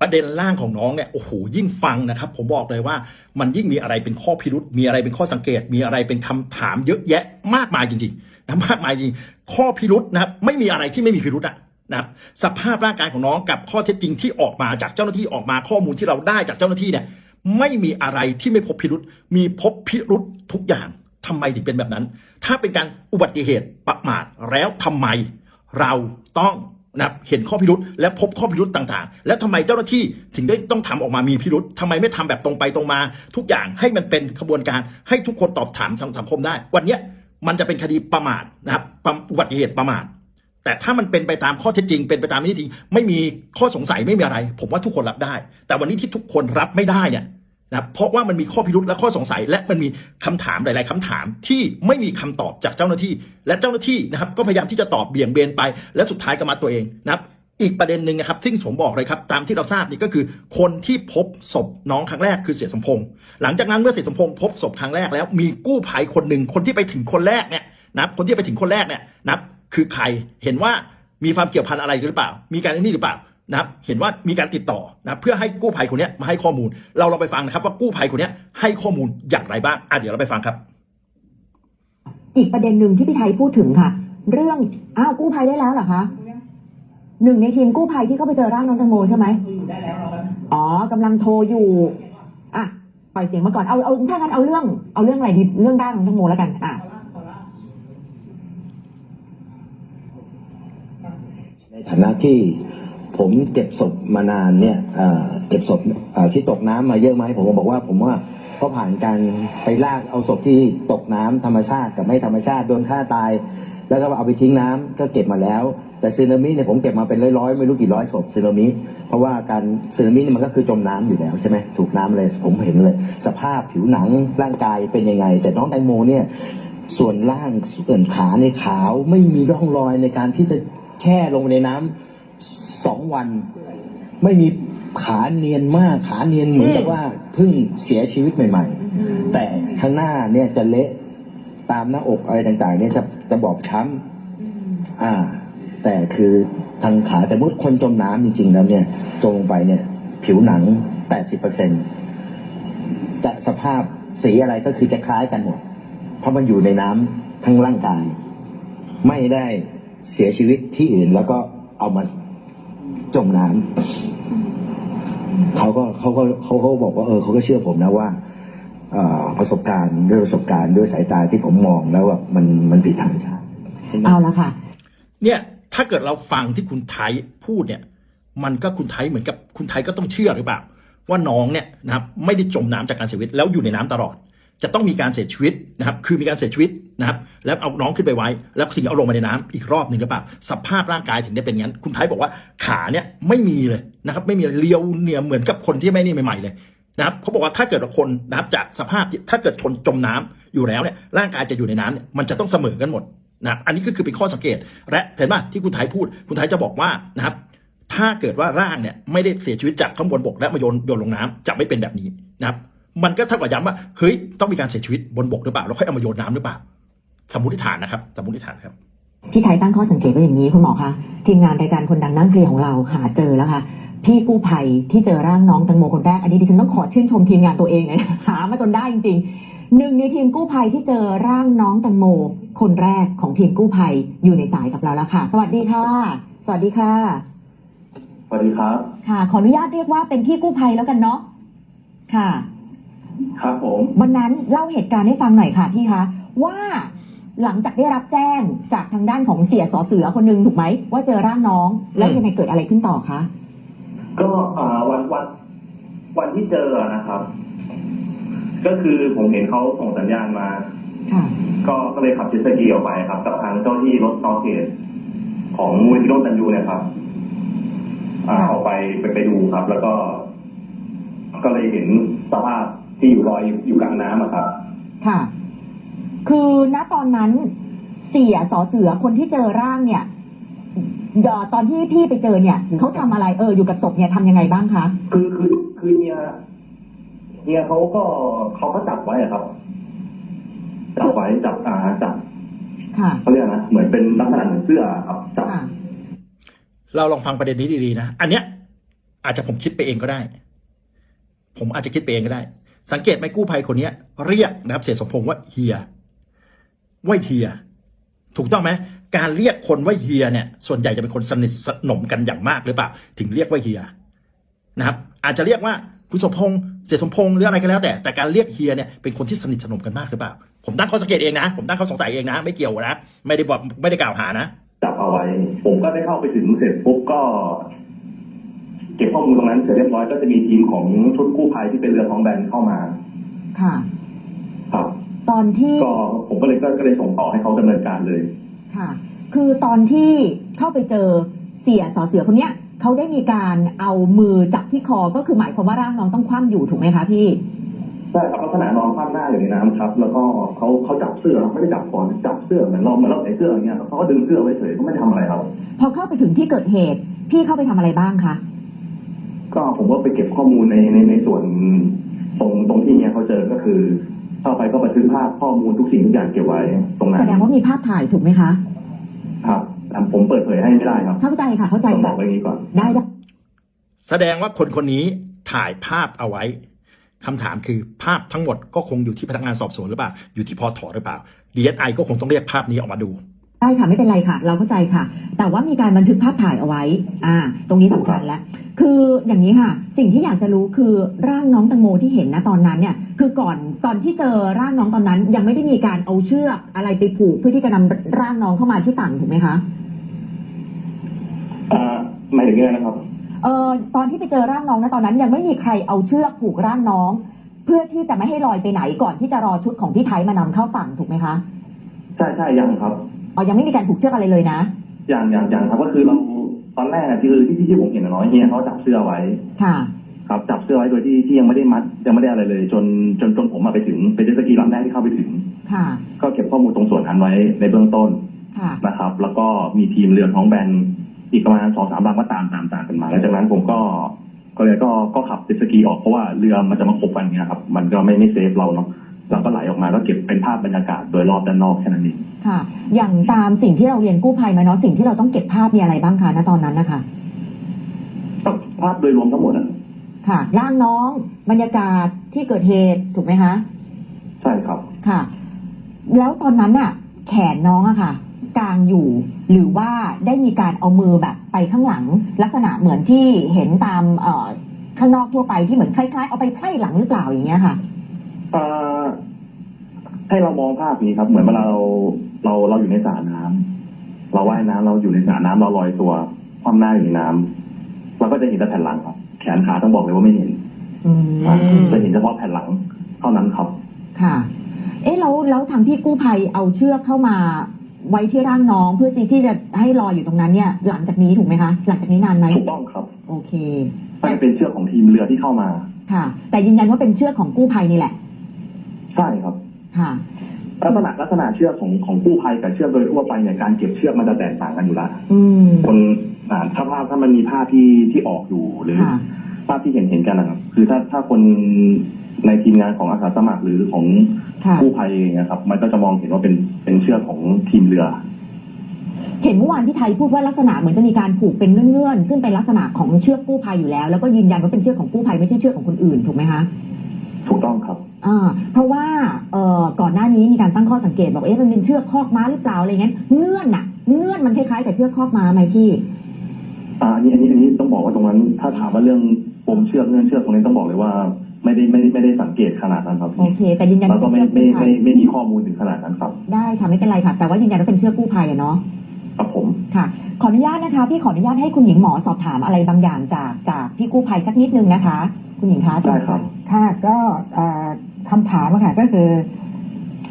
ประเด็นร่างของน้องเนี่ยโอ้โหยิ่งฟังนะครับ ผมบอกเลยว่ามันยิ่งมีอะไรเป็นข้อพิรุษมีอะไรเป็นข้อสังเกต มีอะไรเป็นคำถามเยอะแยะมากมายจริงๆนะมากมายจริงข้อพิรุษนะครับไม่มีอะไรที่ไม่มีพิรุษอะนะครับสภาพร่างกายของน้องกับข้อเท็จจริงที่ออกมาจากเจ้าหน้าที่ออกมาข้อมูลที่เราได้จากเจ้าหน้าที่เนี่ยไม่มีอะไรที่ไม่พบพิรุษมีพบพิรุษทุกอย่างทำไมถึงเป็นแบบนั้น ถ้าเป็นการอุบัติเหตุประมาทแล้วทำไม เราต้อง นะเห็นข้อพิรุษและพบข้อพิรุษต่างๆ แล้วทำไมเจ้าหน้าที่ถึงได้ต้องทำออกมามีพิรุษทำไมไม่ทำแบบตรงไปตรงมา ทุกอย่างให้มันเป็นขบวนการให้ทุกคนตอบถามทางสังคมได้ วันนี้มันจะเป็นคดีประมาทนะครับอุบัติเหตุประมาทแต่ถ้ามันเป็นไปตามข้อเท็จจริง เป็นไปตามที่จริงไม่มีข้อสงสัยไม่มีอะไร ผมว่าทุกคนรับได้ แต่วันนี้ที่ทุกคนรับไม่ได้เนี่ย นะเพราะว่ามันมีข้อพิรุษและข้อสงสัย และมันมีคำถามหลาย ๆคำถามที่ไม่มีคำตอบจากเจ้าหน้าที่ และเจ้าหน้าที่นะครับก็พยายามที่จะตอบเบี่ยงเบนไป และสุดท้ายก็มาตัวเองนะครับอีกประเด็นหนึ่งนะครับซึ่งผมบอกเลยครับตามที่เราทราบนี่ก็คือ คนที่พบศพน้องครั้งแรกคือเสียสมพงษ์หลังจากนั้นเมื่อเสียสมพงษ์พบศพครั้งแรกแล้วมีกู้ภัยคนหนึ่งคนที่ไปถึงคนแรกเนี่ยนะครับคนที่ไปถึงคนแรกเนี่ยนะครับคือใครเห็นว่ามีความเกี่ยวพันอะไรหรือเปล่า มีการอ้นี่หรือเปล่า นะครับเห็นว่ามีการติดต่อนะครับเพื่อให้กู้ภัยคนเนี้ยมาให้ข้อมูล เราลองไปฟังนะครับ ว่ากู้ภัยคนเนี้ยให้ข้อมูลอย่างไรบ้างอะเดี๋ยวเราไปฟังครับ อีกประเด็นหนึ่งที่พี่ไทยพูดถึงค่ะ เรื่องอ้าวกู้ภัยได้แล้วเหรอคะหนึ่งในทีมกู้ภัยที่เข้าไปเจอร่างน้องแตังโมใช่ไหมอ๋อกำลังโทรอยู่อะปล่อยเสียงมาก่อนเอาเอาถ้างั้นเอาเรื่องเอาเรื่องอะไรดีเรื่องร่างน้องแตังโมแล้วกันอะในฐานะที่ ผมเก็บศพมานานเนี่ยเก็บศพที่ตกน้ำมาเยอะไหมผมบอกว่า ผมว่าก็ผ่านการไปลากเอาศพที่ตกน้ำธรรมชาติกับไม่ธรรมชาติโดนฆ่าตาย แล้วก็เอาไปทิ้งน้ำก็เก็บมาแล้ว แต่ซึนามิเนี่ยผมเก็บมาเป็นร้อยๆไม่รู้กี่ร้อยศพซึนามิเพราะว่าการซึนามิเนี่ยมันก็คือจมน้ำอยู่แล้วใช่ไหมถูกน้ำเลยผมเห็นเลย สภาพผิวหนังร่างกายเป็นยังไง แต่น้องแตงโมเนี่ยส่วนล่างส่วนขาในขาวไม่มีร่องรอยในการที่จะแช่ลงในน้ำ สองวัน ไม่มีขาเนียนมากขาเนียนเหมือนกับว่าเพิ่งเสียชีวิตใหม่ ๆ แต่ข้างหน้าเนี่ยจะเละตามหน้าอกอะไรต่างๆ เนี่ยจะจะบอบช้ำอ่า แต่คือทางขาแต่มื่อคนจมน้ำจริง ๆ แล้วเนี่ยจมลงไปเนี่ย ผิวหนัง 80%จะสภาพสีอะไรก็คือจะคล้ายกันหมด เพราะมันอยู่ในน้ำทั้งร่างกาย ไม่ได้เสียชีวิตที่อื่นแล้วก็เอามา จมน้ำเขาก็เขาก็เขาก็บอกว่าเออเขาก็เชื่อผมนะว่าเอ่อประสบการณ์ด้วยประสบการณ์ด้วยสายตาที่ผมมองแล้วว่ามันมันผิดธรรมชาติเอาละค่ะ เนี่ยถ้าเกิดเราฟังที่คุณไทยพูดเนี่ย มันก็คุณไทยเหมือนกับคุณไทยก็ต้องเชื่อหรือเปล่า ว่าน้องเนี่ยนะครับไม่ได้จมน้ำจากการเสียชีวิตแล้วอยู่ในน้ำตลอด จะต้องมีการเสียชีวิตนะครับ คือมีการเสียชีวิต นะครับแล้วเอาน้องขึ้นไปไว้ แล้วถึงเอาลงมาในน้ำอีกรอบหนึ่งหรือเปล่าสภาพร่างกายถึงได้เป็นงั้น คุณไทยบอกว่าขาเนี่ยไม่มีเลยนะครับไม่มีเลียวเนี่ยเหมือนกับคนที่ไม่นี่ใหม่ๆเลยนะครับเขาบอกว่าถ้าเกิดคนนะครับจากสภาพถ้าเกิดชนจมน้ำอยู่แล้วเนี่ยร่างกายจะอยู่ในน้ำเนี่ยมันจะต้องเสมอกันหมดนะครับอันนี้ก็คือเป็นข้อสังเกต และเห็นป่ะที่คุณไทยพูด คุณไทยจะบอกว่านะครับถ้าเกิดว่าร่างเนี่ยไม่ได้เสียชีวิตจากข้างบนบกและมาโยนโยนลงน้ำจะไม่เป็นแบบนี้นะครับมันก็เท่ากับย้ำว่าเฮ้ยต้องมีการเสียชีวิตบนบกหรือเปล่าแล้วค่อยเอามาโยนน้ำหรือเปล่า สมมติฐานนะครับ สมมติฐานครับ พี่ไทยตั้งข้อสังเกตไว้อย่างนี้คุณหมอคะทีมงานรายการคนดังนั่งเคลียร์ของเราหาเจอแล้วค่ะพี่กู้ภัยที่เจอร่างน้องแตังโมคนแรกอันนี้ดิฉันต้องขอชื่นชมทีมงานตัวเองเลยนะหามาจนได้จริงๆหนึ่งในทีมกู้ภัยที่เจอร่างน้องแตังโม คนแรกของทีมกู้ภัยอยู่ในสายกับเราแล้วค่ะ สวัสดีค่ะ สวัสดีค่ะ สวัสดีครับ ค่ะ ขออนุญาตเรียกว่าเป็นพี่กู้ภัยแล้วกันเนาะค่ะ ครับผม วันนั้นเล่าเหตุการณ์ให้ฟังหน่อยค่ะพี่คะว่า หลังจากได้รับแจ้งจากทางด้านของเสียสอเสือคนหนึงถูกไหมว่าเจอร่างน้อง แล้วยังไงเกิดอะไรขึ้นต่อคะก็อ่าวันวันวันที่เจอนะครับ ก็คือผมเห็นเขาส่งสัญญาณมา ค่ะ ก็ก็เลยขับเจ็ตสกีออกไปครับกับทางเจ้าที่รถนอเกตของมูลที่ร่มตันยูเนี่ยครับอ่าค่ะ ออกไปไปไปดูครับ แล้วก็ ก็เลยเห็นสภาพที่อยู่ลอยอยู่กลางน้ำอะครับ ค่ะ คือณตอนนั้นเสียสอเสือคนที่เจอร่างเนี่ยเอ่อตอนที่พี่ไปเจอเนี่ยเขาทำอะไรเอออยู่กับศพเนี่ยทำยังไงบ้างคะ คือคือคือเฮียเฮียเขาก็เขาก็จับไว้อะครับ จับไว้จับอ่าจับค่ะเขาเรียกนะเหมือนเป็นลักษณะเหมือนเสื้อครับจับ ค่ะ เราลองฟังประเด็นนี้ดีๆนะ อันเนี้ยอาจจะผมคิดไปเองก็ได้ ผมอาจจะคิดไปเองก็ได้ สังเกตไหมกู้ภัยคนเนี้ย เรียกนะครับ เสียสมพงษ์ว่าเฮีย ว่าเฮีย ถูกต้องไหมการเรียกคนว่าเฮียเนี่ย ส่วนใหญ่จะเป็นคนสนิทสนมกันอย่างมากหรือเปล่า ถึงเรียกว่าเฮียนะครับ อาจจะเรียกว่าคุณสมพงษ์เสียสมพงษ์หรืออะไรก็แล้ว แต่แต่การเรียกเฮียเนี่ยเป็นคนที่สนิทสนมกันมากหรือเปล่า ผมตั้งข้อสังเกตเองนะ ผมตั้งข้อสงสัยเองนะ ไม่เกี่ยวนะ ไม่ได้บอกไม่ได้กล่าวหานะจับเอาไว้ ผมก็ได้เข้าไปถึงเสร็จปุ๊บก็เก็บข้อมูลตรงนั้นเสร็จเรียบร้อยก็จะมีทีมของชุดกู้ภัยที่เป็นเรือท้องแบนเข้ามา ค่ะครับ ตอนที่ก็ผมก็เลยก็ก็เลยส่งต่อให้เขาดำเนินการเลย ค่ะ คือตอนที่เข้าไปเจอเสียสอเสือคนเนี้ยเขาได้มีการเอามือจับที่คอก็คือหมายความว่าร่างน้องต้องคว่ำอยู่ถูกไหมคะพี่ใช่ครับลักษณะนอนคว่ำหน้าอยู่ในน้ำครับ แล้วก็เขาเขาจับเสื้อไม่ได้จับคอจับเสื้อเหมือนเราเหมือนเราใส่เสื้ออย่างเงี้ยเขาก็ดึงเสื้อไว้เฉยเขาไม่ได้ทำอะไรเราพอเข้าไปถึงที่เกิดเหตุ พี่เข้าไปทำอะไรบ้างคะก็ผมก็ไปเก็บข้อมูลในในในส่วนตรงตรงที่เนี่ยเขาเจอก็คือ เข้าไปก็บันทึกภาพข้อมูลทุกสิ่งทุกอย่างเก็บไว้ตรงนั้นแสดงว่ามีภาพถ่ายถูกไหมคะ ครับแต่ผมเปิดเผยให้ไม่ได้ครับ เข้าใจค่ะ เข้าใจต้องบค่ะอกไว้อย่างนี้ก่อนได้ได้แสดงว่าคนคนนี้ถ่ายภาพเอาไว้คำถามคือภาพทั้งหมดก็คงอยู่ที่พนักงานสอบสวนหรือเปล่า อยู่ที่พอถอหรือเปล่า DSI ก็คงต้องเรียกภาพนี้ออกมาดู ได้ค่ะไม่เป็นไรค่ะ เราเข้าใจค่ะ แต่ว่ามีการบันทึกภาพถ่ายเอาไว้ อ่า ตรงนี้สำคัญแล้วคืออย่างนี้ค่ะ สิ่งที่อยากจะรู้คือร่างน้องตังโมที่เห็นนะตอนนั้นเนี่ย คือก่อนตอนที่เจอร่างน้องตอนนั้น ยังไม่ได้มีการเอาเชือกอะไรไปผูกเพื่อที่จะนำร่างน้องเข้ามาที่ฝั่งถูกไหมคะอ่าหมายถึงยังไงนะครับ เออตอนที่ไปเจอร่างน้องนะตอนนั้น ยังไม่มีใครเอาเชือกผูกร่างน้อง เพื่อที่จะไม่ให้ลอยไปไหนก่อนที่จะรอชุดของพี่ไทยมานำเข้าฝั่งถูกไหมคะ ใช่ใช่ยังครับ อ๋อยังไม่มีการผูกเชือกอะไรเลยนะยังยังยังครับก็คือเราตอนแรกอะคือที่ที่ที่ผมเห็นอะเนาะเฮียเขาจับเสื้อไว้ ค่ะ ครับจับเสื้อไว้โดยที่ที่ยังไม่ได้มัดยังไม่ได้อะไรเลย จนจนจนผมมาไปถึงเป็นเจ็ตสกีลำแรกที่เข้าไปถึง ค่ะ ก็เก็บข้อมูลตรงส่วนนั้นไว้ในเบื้องต้นค่ะ นะครับ แล้วก็มีทีมเรือท้องแบนอีกประมาณสองสามลำก็ตามตามตามกันมาแล้วจากนั้นผมก็ก็เลยก็ก็ขับเจ็ตสกีออกเพราะว่าเรือมันจะมาขบกันเงี้ยครับ มันก็ไม่ไม่เซฟเราเนาะเราก็ไหลออกมาก็เก็บเป็นภาพบรรยากาศโดยรอบด้านนอกแค่นั้นเอง ค่ะ อย่างตามสิ่งที่เราเรียนกู้ภัยมาเนาะสิ่งที่เราต้องเก็บภาพมีอะไรบ้างคะณตอนนั้นนะคะก็ภาพโดยรวมทั้งหมดอะค่ะ ร่างน้องบรรยากาศที่เกิดเหตุถูกไหมคะใช่ครับค่ะ แล้วตอนนั้นน่ะแขนน้องอะค่ะกลางอยู่หรือว่าได้มีการเอามือแบบไปข้างหลัง ลักษณะเหมือนที่เห็นตามเอ่อข้างนอกทั่วไปที่เหมือนคล้ายๆ เอาไปไพร่หลังหรือเปล่าอย่างเงี้ยค่ะเอ่อให้เรามองภาพนี้ครับ เหมือนเวลาเรา เราเราอยู่ในสระน้ำเราว่ายน้ำเราอยู่ในสระน้ำเราลอยตัวคว่ำหน้าอยู่ในน้ำเราก็จะเห็นแต่แผ่นหลังครับ แขนขาต้องบอกเลยว่าไม่เห็นอืมจะเห็นเฉพาะแผ่นหลังเท่านั้นครับ ค่ะ เอ๊ะแล้วแล้วทางพี่กู้ภัยเอาเชือกเข้ามาไว้ที่ร่างน้องเพื่อที่จะให้รออยู่ตรงนั้นเนี่ย หลังจากนี้ถูกไหมคะ หลังจากนี้นานไหมถูกต้องครับโอเค น่าจะเป็นเชือกของทีมเรือที่เข้ามา ค่ะ แต่ยืนยันว่าเป็นเชือกของกู้ภัยนี่แหละ ใช่ครับ ค่ะ ลักษณะลักษณะเชือกของของกู้ภัยกับเชือกโดยทั่วไปเนี่ยการเก็บเชือกมันจะแตกต่างกันอยู่แล้วอืมคนอ่าถ้าภาพถ้ามันมีภาพที่ที่ออกอยู่หรือ ค่ะ ภาพที่เห็นเห็นกันนะครับคือถ้าถ้าคนในทีมงานของอาสาสมัครหรือของค่ะ กู้ภัยเองนะครับ มันก็จะมองเห็นว่าเป็นเป็นเชือกของทีมเรือ เห็นเมื่อวานพี่ไทยพูดว่าลักษณะเหมือนจะมีการผูกเป็นเงื่อนๆ ซึ่งเป็นลักษณะของเชือกกู้ภัยอยู่แล้ว แล้วก็ยืนยันว่าเป็นเชือกของกู้ภัยไม่ใช่เชือกของคนอื่นถูกไหมคะ ถูกต้องครับ อ่าเพราะว่าเอ่อก่อนหน้านี้มีการตั้งข้อสังเกตบอกเอ๊ะมันเป็นเชือกคอกม้าหรือเปล่าอะไรเงี้ยเงื่อนน่ะเงื่อนมันคล้ายๆกับเชือกคอกม้าไหมพี่ อ่าอันนี้อันนี้อันนี้ต้องบอกว่าตรงนั้น ถ้าถามว่าเรื่องปมเชือกเงื่อนเชือกตรงนี้ต้องบอกเลยว่าไม่ได้ไม่ได้ไม่ได้สังเกตขนาดนั้นครับโอเคแต่ยืนยันแล้วว่าก็เป็นไม่เชือกไม่กู้ภัไม่ยไม่มีข้อมูลถึงขนาดนั้นครับ ได้ค่ะไม่เป็นไรค่ะ แต่ว่ายืนยันว่าเป็นเชือกกู้ภัยอะเนาะ ครับผมค่ะ ขออนุญาตนะคะ พี่ขออนุญาตให้คุณหญิงหมอสอบถามอะไรบางอย่างจากจากพี่กู้ภัยสักนิดนึงนะคะ คุณหญิงคะเชิญได้ครับ ค่ะก็เอ่อคำถามอะค่ะก็คือ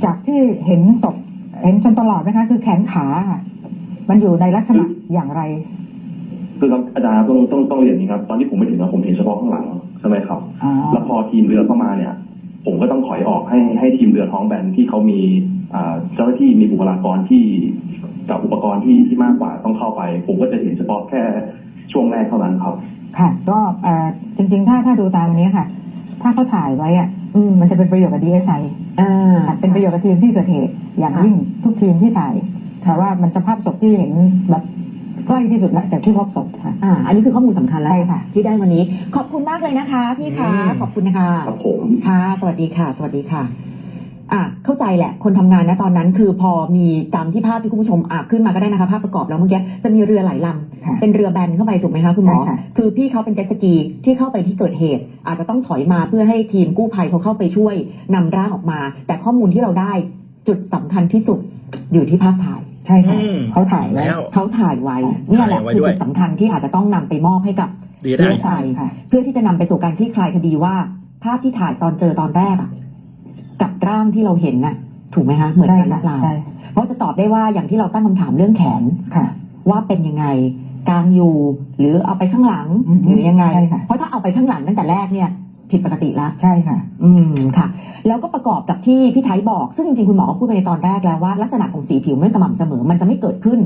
จากที่เห็นศพเห็นจนตลอดนะคะ คือแขนขาค่ะมันอยู่ในลักษณะอย่างไร คือครับอาจารย์ครับต้องต้องต้องเรียนอย่างนี้ครับ ตอนที่ผมไปถึงอะผมเห็นเฉพาะข้างหลังใช่ไหมครับ อ๋อ แล้วพอทีมเรือเข้ามาเนี่ย ผมก็ต้องถอยออกให้ให้ทีมเรือท้องแบนที่เขามีอ่าเจ้าหน้าที่มีบุคลากรที่ กับอุปกรณ์ที่ที่มากกว่าต้องเข้าไป ผมก็จะเห็นเฉพาะแค่ช่วงแรกเท่านั้นครับ ค่ะ ก็เอ่อจริง ๆ ถ้าถ้าดูตามอันนี้ค่ะ ถ้าเขาถ่ายไว้อะอืมมันจะเป็นประโยชน์กับดีเอสไออ่าเป็นประโยชน์กับทีมที่เกิดเหตุ อย่างค่ะยิ่งทุกทีมที่ถ่ายแต่ว่ามันจะภาพศพที่เห็นแบบใกล้ที่สุดละจากที่พบศพค่ะอ่าอันนี้คือข้อมูลสำคัญแล้วใช่ค่ะที่ได้วันนี้ ขอบคุณมากเลยนะคะ พี่คะอืมขอบคุณนะคะครับผมค่ะ สวัสดีค่ะ สวัสดีค่ะ อะเข้าใจแหละ คนทำงานนะตอนนั้น คือพอมีตามที่ภาพที่คุณผู้ชมอะขึ้นมาก็ได้นะคะภาพประกอบแล้วเมื่อกี้จะมีเรือหลายลำค่ะเป็นเรือแบนเข้าไปถูกไหมคะคุณหมอใช่ค่ะคือพี่เขาเป็นเจ็ตสกีที่เข้าไปที่เกิดเหตุ อาจจะต้องถอยมาเพื่อให้ทีมกู้ภัยเขาเข้าไปช่วยนำร่างออกมา แต่ข้อมูลที่เราได้จุดสำคัญที่สุดอยู่ที่ภาพถ่ายใช่ค่ะอืมเขาถ่ายไว้แล้วเขาถ่ายไว้เนี่ยแหละถ่ายไว้คือด้วยจุดสำคัญที่อาจจะต้องนำไปมอบให้กับดีได้เรือทรายค่ะเพื่อที่จะนำไปสู่การคลี่คลายคดีว่า ภาพที่ถ่ายตอนเจอตอนแรกอะ กับร่างที่เราเห็นน่ะ ถูกไหมคะเหมือนกันหรือเปล่าใช่เพราะจะตอบได้ว่าอย่างที่เราตั้งคำถามเรื่องแขนค่ะว่าเป็นยังไงกลางอยู่หรือเอาไปข้างหลังอือฮึหรือยังไงใช่ค่ะเพราะถ้าเอาไปข้างหลังตั้งแต่แรกเนี่ย ผิดปกติละใช่ค่ะ อืมค่ะ แล้วก็ประกอบกับที่พี่ไทยบอก ซึ่งจริงๆคุณหมอก็พูดไปในตอนแรกแล้วว่าลักษณะของสีผิวไม่สม่ำเสมอ มันจะไม่เกิดขึ้น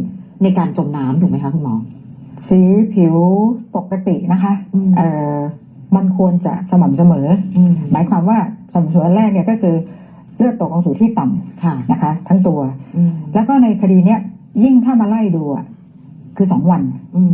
ในการจมน้ำถูกไหมคะคุณหมอ สีผิวปกตินะคะอืมเอ่อมันควรจะสม่ำเสมออืมหมายความว่า สม่ำเสมอแรกเนี่ยก็คือเลือดตกลงสู่ที่ต่ำค่ะนะคะ ทั้งตัวอืมแล้วก็ในคดีเนี้ยยิ่งถ้ามาไล่ดูอะคือสองวันอืม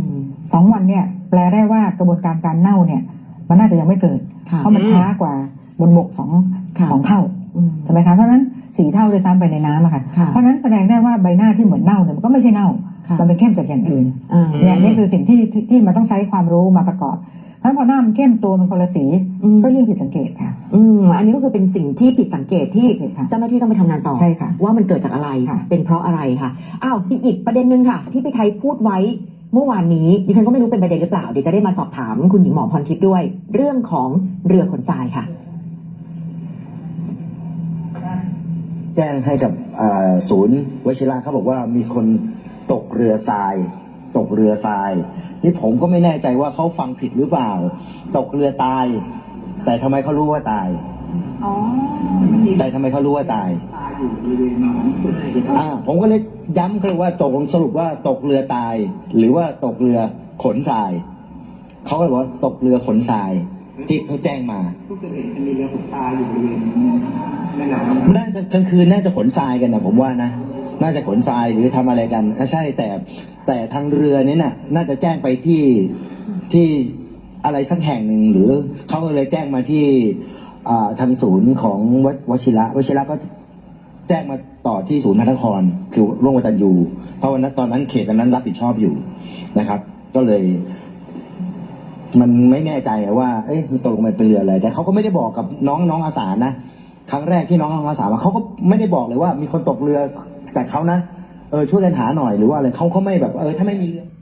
สองวันเนี่ย แปลได้ว่ากระบวนการการเน่าเนี่ย มันน่าจะยังไม่เกิดค่ะเพราะมันช้ากว่าบนบกสองค่ะสองเท่าอืมใช่ไหมคะเพราะฉะนั้นสีเท่าเลยซ้ำไปในน้ำอะค่ะค่ะเพราะฉะนั้นแสดงได้ว่าใบหน้าที่เหมือนเน่าเนี่ยมันก็ไม่ใช่เน่าค่ะมันเป็นเข้มจากอย่างอื่นอ่าเนี่ยนี่คือสิ่งที่ที่ที่มันต้องใช้ความรู้มาประกอบ เพราะฉะนั้นพอหน้ามันเข้มตัวมันคนละสีอืมก็ยิ่งผิดสังเกตค่ะอืมอันนี้ก็คือเป็นสิ่งที่ผิดสังเกตที่ผิดค่ะเจ้าหน้าที่ต้องไปทำงานต่อใช่ค่ะว่ามันเกิดจากอะไรค่ะเป็นเพราะอะไรค่ะอ้าวมีอีกประเด็นหนึ่งค่ะ ที่พี่ไทยพูดไว้เมื่อวานนี้ดิฉันก็ไม่รู้เป็นประเด็นหรือเปล่าเดี๋ยวจะได้มาสอบถามคุณหญิงหมอพรทิพย์ด้วย เรื่องของเรือขนทรายค่ะ แจ้งให้กับอ่าศูนย์วชิระเขาบอกว่ามีคนตกเรือทราย ตกเรือทราย นี่ผมก็ไม่แน่ใจว่าเขาฟังผิดหรือเปล่า ตกเรือตาย แต่ทำไมเขารู้ว่าตายแต่ทำไมเขารู้ว่าตาย อ่า ผมก็เลยย้ำคือว่าตกลงสรุปว่าตกเรือตาย หรือว่าตกเรือขนทราย เขาก็เลยบอกว่าตกเรือขนทราย ที่เขาแจ้งมาน่าจะกลางคืนน่าจะขนทรายกันนะผมว่านะ น่าจะขนทรายหรือทำอะไรกันอะใช่แต่แต่ทางเรือนี้น่ะน่าจะแจ้งไปที่ที่อะไรสักแห่งหนึ่งหรือเขาก็เลยแจ้งมาที่ทางศูนย์ของววชิระวชิระก็แจ้งมาต่อที่ศูนย์พระนคร คือร่วมกตันยูเพราะวันนั้นตอนนั้นเขตอันนั้นรับผิดชอบอยู่นะครับ ก็เลย มันไม่แน่ใจว่า เอ๊ะมันตกลงมันเป็นเรืออะไร แต่เขาก็ไม่ได้บอกกับน้องน้องอาสานะครั้งแรกที่น้องน้องอาสามาเขาก็ไม่ได้บอกเลยว่ามีคนตกเรือ แต่เขานะเออช่วยกันหาหน่อยหรือว่าอะไรเขาเขาไม่แบบเออถ้าไม่มีเรือ